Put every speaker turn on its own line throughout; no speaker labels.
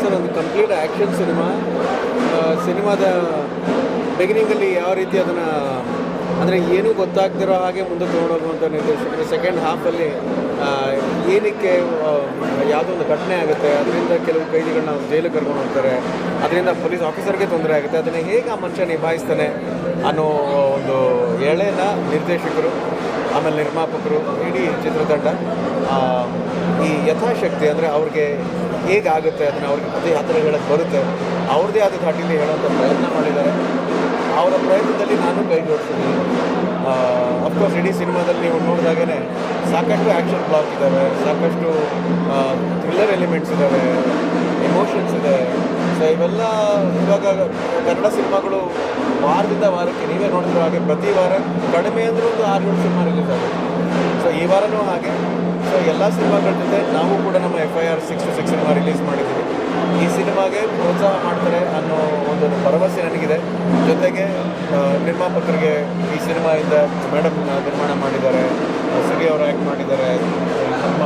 Sir, ಒಂದು complete action cinema ಸಿನಿಮಾದ ಬಿಗಿನಿಂಗಲ್ಲಿ ಯಾವ ರೀತಿ ಅದನ್ನು, ಅಂದರೆ ಏನೂ ಗೊತ್ತಾಗ್ತಿರೋ ಹಾಗೆ ಮುಂದೆ ತೊಗೊಂಡೋಗುವಂಥ ನಿರ್ದೇಶಕರು ಸೆಕೆಂಡ್ ಹಾಫಲ್ಲಿ ಏನಕ್ಕೆ ಯಾವುದೋ ಒಂದು ಘಟನೆ ಆಗುತ್ತೆ, ಅದರಿಂದ ಕೆಲವು ಕೈದಿಗಳನ್ನ ಜೈಲಿಗೆ ಕರ್ಕೊಂಡು ಹೋಗ್ತಾರೆ, ಅದರಿಂದ ಪೊಲೀಸ್ ಆಫೀಸರ್ಗೆ ತೊಂದರೆ ಆಗುತ್ತೆ, ಅದನ್ನು ಹೇಗೆ ಆ ಮನುಷ್ಯ ನಿಭಾಯಿಸ್ತಾನೆ ಅನ್ನೋ ಒಂದು ಎಳೆನ ನಿರ್ದೇಶಕರು, ಆಮೇಲೆ ನಿರ್ಮಾಪಕರು, ಇಡೀ ಚಿತ್ರತಂಡ ಈ ಯಥಾಶಕ್ತಿ ಅಂದರೆ ಅವ್ರಿಗೆ ಹೇಗಾಗುತ್ತೆ ಅದನ್ನು ಅವ್ರಿಗೆ ಪ್ರತಿ ಹತ್ತಿರ ಹೇಳೋಕ್ಕೆ ಬರುತ್ತೆ, ಅವ್ರದ್ದೇ ಆದ ಘಾಟಿಲಿ ಹೇಳೋಂಥ ಪ್ರಯತ್ನ ಮಾಡಿದ್ದಾರೆ. ಅವರ ಪ್ರಯತ್ನದಲ್ಲಿ ನಾನು ಕೈ ಜೋಡಿಸಿದ್ದೀನಿ ಅಫ್ಕೋರ್ಸ್ ಇಡೀ ಸಿನಿಮಾದಲ್ಲಿ ನೀವು ನೋಡಿದಾಗೇ ಸಾಕಷ್ಟು ಆ್ಯಕ್ಷನ್ ಬ್ಲಾಕ್ ಇದ್ದಾವೆ ಸಾಕಷ್ಟು ಥ್ರಿಲ್ಲರ್ ಎಲಿಮೆಂಟ್ಸ್ ಇದ್ದಾವೆ ಎಮೋಷನ್ಸ್ ಇದೆ. ಸೊ ಇವೆಲ್ಲ ಇವಾಗ ಕನ್ನಡ ಸಿನಿಮಾಗಳು ವಾರದಿಂದ ವಾರಕ್ಕೆ, ನೀವೇ ನೋಡಿದ್ರು ಹಾಗೆ ಪ್ರತಿ ವಾರ ಕಡಿಮೆ ಅಂದರೂ ಒಂದು ಆರು ಏಳು ಸಿನಿಮಾ ರಿಲೀಸ್ ಆಗುತ್ತೆ. ಸೊ ಈ ವಾರನೂ ಹಾಗೆ. ಸೊ ಎಲ್ಲ ಸಿನಿಮಾಗಳ ಜೊತೆ ನಾವು ಕೂಡ ನಮ್ಮ F I R six two six cinema release ಮಾಡಿದ್ದೀವಿ. ಈ ಸಿನಿಮಾಗೆ ಪ್ರೋತ್ಸಾಹ ಮಾಡ್ತಾರೆ ಅನ್ನೋ ಒಂದು ಭರವಸೆ ನನಗಿದೆ. ಜೊತೆಗೆ ನಿರ್ಮಾಪಕರಿಗೆ ಈ ಸಿನಿಮಾದಿಂದ ಮೇಡಮ್ ನಿರ್ಮಾಣ ಮಾಡಿದ್ದಾರೆ. ಸಿರಿ ಅವರು ಆ್ಯಕ್ಟ್ ಮಾಡಿದ್ದಾರೆ. ನಮ್ಮ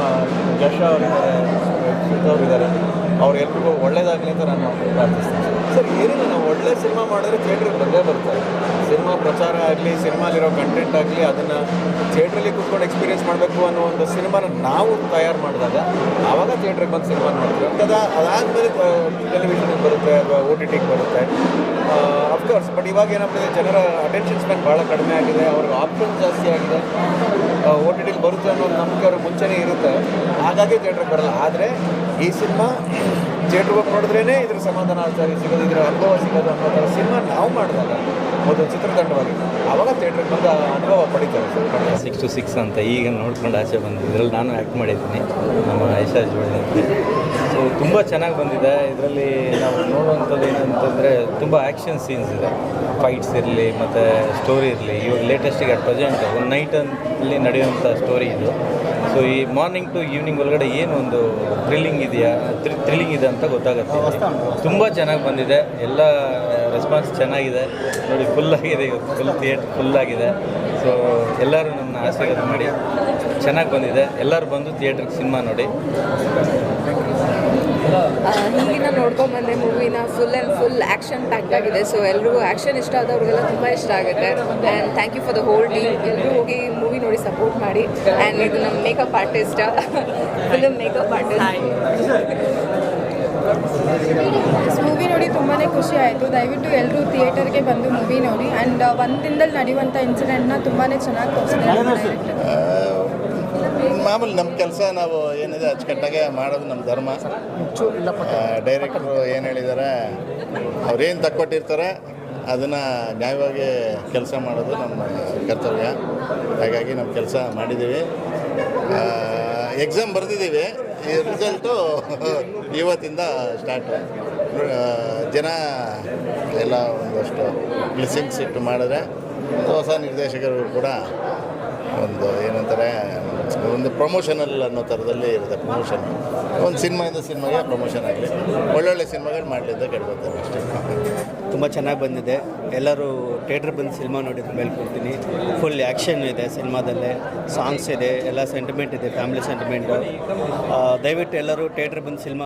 ಯಶ ಅವರಿದ್ದಾರೆ. ಅವರಿದ್ದಾರೆ. ಅವ್ರೆಲ್ರಿಗೂ ಒಳ್ಳೆಯದಾಗಲಿ ಅಂತ ನಾನು ಪ್ರಾರ್ಥಿಸ್ತೀನಿ. ಸರ್ ಒಳ್ಳೆ ಸಿನಿಮಾ ಮಾಡಿದ್ರೆ ಥಿಯೇಟ್ರಿಗೆ ಬಂದೇ ಬರ್ತಾರೆ. ಸಿನಿಮಾ ಪ್ರಚಾರ ಆಗಲಿ, ಸಿನಿಮಾಲಿರೋ ಕಂಟೆಂಟ್ ಆಗಲಿ, ಅದನ್ನು ಥಿಯೇಟ್ರಲ್ಲಿ ಕೂತ್ಕೊಂಡು ಎಕ್ಸ್ಪೀರಿಯನ್ಸ್ ಮಾಡಬೇಕು ಅನ್ನೋ ಒಂದು ಸಿನಿಮಾನ ನಾವು ತಯಾರು ಮಾಡಿದಾಗ ಆವಾಗ ಥಿಯೇಟ್ರಿಗೆ ಬಂದು ಸಿನಿಮಾ ನೋಡ್ತೀವಿ. ಅದ ಅದಾದಮೇಲೆ ಟೆಲಿವಿಷನ್ಗೆ ಬರುತ್ತೆ ಅಥವಾ ಓ ಟಿ ಟಿಗೆ ಬರುತ್ತೆ. ಅಫ್ಕೋರ್ಸ್ ಬಟ್ ಇವಾಗ ಏನಾಗ್ತದೆ ಜನರ ಅಟೆನ್ಷನ್ ಸ್ಪೆಂಡ್ ಭಾಳ ಕಡಿಮೆ ಆಗಿದೆ, ಅವ್ರಿಗೆ ಆಪ್ಷನ್ ಜಾಸ್ತಿ ಆಗಿದೆ. ಓ ಟಿ ಟಿಲಿ ಬರುತ್ತೆ ಅನ್ನೋ ಒಂದು ನಂಬಿಕೆ ಅವ್ರಿಗೆ ಮುಂಚೆನೇ ಇರುತ್ತೆ ಹಾಗಾಗಿ ಥಿಯೇಟ್ರಿಗೆ ಬರಲ್ಲ. ಆದರೆ ಈ ಸಿನಿಮಾ ಥಿಯೇಟ್ರಿಗೆ ಹೋಗಿ ನೋಡಿದ್ರೇ ಇದ್ರ ಸಮಾಧಾನ ಆಚಾರಿ ಸಿಗೋದು ಇದರ ಅನುಭವ ಸಿಗೋದು ಅನ್ನೋ ಥರ ಸಿನಿಮಾ ನಾವು ಮಾಡಿದಾಗ, ಒಂದು ಚಿತ್ರತಂಡವಾಗಿ ಆವಾಗ ಥಿಯೇಟ್ರಿಗೆ ಬಂದು ಅನುಭವ ಪಡಿತಾರೆ
ಸಿಕ್ಸ್ ಟು ಸಿಕ್ಸ್ ಅಂತ ಈಗ ನೋಡ್ಕೊಂಡು ಆಚೆ ಬಂದು ಇದರಲ್ಲಿ ನಾನು ಆ್ಯಕ್ಟ್ ಮಾಡಿದ್ದೀನಿ, ನಮ್ಮ ಐಶಾ ಜೋಡಿ ಅಂತ. ಸೊ ತುಂಬ ಚೆನ್ನಾಗಿ ಬಂದಿದೆ. ಇದರಲ್ಲಿ ನಾವು ನೋಡುವಂಥದ್ದು ಏನಂತಂದರೆ ತುಂಬ ಆ್ಯಕ್ಷನ್ ಸೀನ್ಸ್ ಇದೆ. ಫೈಟ್ಸ್ ಇರಲಿ, ಮತ್ತು ಸ್ಟೋರಿ ಇರಲಿ. ಇವಾಗ ಲೇಟೆಸ್ಟಿಗೆ ಅಟ್ ಪ್ರೆಸೆಂಟ್ ಒಂದು ನೈಟಲ್ಲಿ ನಡೆಯುವಂಥ ಸ್ಟೋರಿ ಇದು. ಸೊ ಈ ಮಾರ್ನಿಂಗ್ ಟು ಈವ್ನಿಂಗ್ ಒಳಗಡೆ ಏನು ಒಂದು ಥ್ರಿಲ್ಲಿಂಗ್ ಇದೆಯಾ ಥ್ರಿಲ್ಲಿಂಗ್ ಇದೆ ಅಂತ ಗೊತ್ತಾಗುತ್ತೆ. ತುಂಬ ಚೆನ್ನಾಗಿ ಬಂದಿದೆ. ಎಲ್ಲ ರೆಸ್ಪಾನ್ಸ್ ಚೆನ್ನಾಗಿದೆ. ನೋಡಿ ಫುಲ್ ಆಗಿದೆ. ಇವತ್ತು ಫುಲ್ ಥಿಯೇಟರ್ ಫುಲ್ ಆಗಿದೆ. ಸೊ ಎಲ್ಲರೂ ನಮ್ಮನ್ನ ಆಶೀರ್ವಾದ ಮಾಡಿ ಚೆನ್ನಾಗಿ ಬಂದಿದೆ. ಎಲ್ಲರೂ ಬಂದು ಥಿಯೇಟ್ರಿಗೆ ಸಿನಿಮಾ ನೋಡಿ.
ಆ, ಹೀಗಿನ ನೋಡ್ಕೊಂಡ್ ಬಂದೆ ಮೂವಿನ. Full and full action packed ಆಗಿದೆ. ಸೊ ಎಲ್ರಿಗೂ ಆ್ಯಕ್ಷನ್ ಇಷ್ಟ ಆದವ್ರಿಗೆಲ್ಲ ತುಂಬ ಇಷ್ಟ ಆಗುತ್ತೆ. And thank you for the whole team ಎಲ್ಲರೂ ಹೋಗಿ ಮೂವಿ ನೋಡಿ ಸಪೋರ್ಟ್ ಮಾಡಿ. ಆ್ಯಂಡ್ ಇದು ನಮ್ಮ makeup artist film makeup artist
movie ನೋಡಿ ತುಂಬಾ ಖುಷಿ ಆಯಿತು. ದಯವಿಟ್ಟು ಎಲ್ಲರೂ ಥಿಯೇಟರ್ಗೆ ಬಂದು ಮೂವಿ ನೋಡಿ. ಆ್ಯಂಡ್ ಒಂದು ದಿನದಲ್ಲಿ ನಡೆಯುವಂಥ ಇನ್ಸಿಡೆಂಟ್ನ ತುಂಬಾ ಚೆನ್ನಾಗಿ ತೋರಿಸಿದ್ದಾರೆ
ಮಾಮೂಲಿ ನಮ್ಮ ಕೆಲಸ ನಾವು ಏನಿದೆ ಅಚ್ಚುಕಟ್ಟಾಗೆ ಮಾಡೋದು ನಮ್ಮ ಧರ್ಮ. ಡೈರೆಕ್ಟ್ರು ಏನು ಹೇಳಿದ್ದಾರೆ ಅವ್ರೇನು ತಕ್ಕೊಟ್ಟಿರ್ತಾರೆ ಅದನ್ನು ನ್ಯಾಯವಾಗಿ ಕೆಲಸ ಮಾಡೋದು ನಮ್ಮ ಕರ್ತವ್ಯ. ಹಾಗಾಗಿ ನಮ್ಮ ಕೆಲಸ ಮಾಡಿದ್ದೀವಿ. ಎಕ್ಸಾಮ್ ಬರೆದಿದ್ದೀವಿ. ಈ ರಿಸಲ್ಟು ಇವತ್ತಿಂದ ಸ್ಟಾರ್ಟ್ ಜನ ಎಲ್ಲ ಒಂದಷ್ಟು ಬ್ಲೆಸ್ಸಿಂಗ್ಸ್ ಇಟ್ಟು ಮಾಡಿದ್ರೆ ಹೊಸ ನಿರ್ದೇಶಕರು ಕೂಡ ಒಂದು ಒಂದು ಪ್ರಮೋಷನಲ್ ಅನ್ನೋ ಥರದಲ್ಲಿ ಇರುತ್ತೆ ಪ್ರಮೋಷನ್ ಒಂದು ಸಿನಿಮಾಯಿಂದ ಸಿನಿಮಾಗೆ ಪ್ರಮೋಷನ್ ಆಗಲಿ. ಒಳ್ಳೊಳ್ಳೆ ಸಿನಿಮಾಗಳು ಮಾಡಲಿ ಅಂತ ಕೇಳ್ಕೊತಾರೆ ಅಷ್ಟೇ.
ತುಂಬ ಚೆನ್ನಾಗಿ ಬಂದಿದೆ. ಎಲ್ಲರೂ ಥಿಯೇಟ್ರ್ ಬಂದು ಸಿನಿಮಾ ನೋಡಿದ ಮೇಲೆ ಕೊಡ್ತೀನಿ ಫುಲ್ ಆ್ಯಕ್ಷನ್ ಇದೆ ಸಿನಿಮಾದಲ್ಲೇ. ಸಾಂಗ್ಸ್ ಇದೆ, ಎಲ್ಲ ಸೆಂಟಿಮೆಂಟ್ ಇದೆ ಫ್ಯಾಮಿಲಿ ಸೆಂಟಿಮೆಂಟು ದಯವಿಟ್ಟು ಎಲ್ಲರೂ ಥಿಯೇಟ್ರ್ ಬಂದು ಸಿನಿಮಾ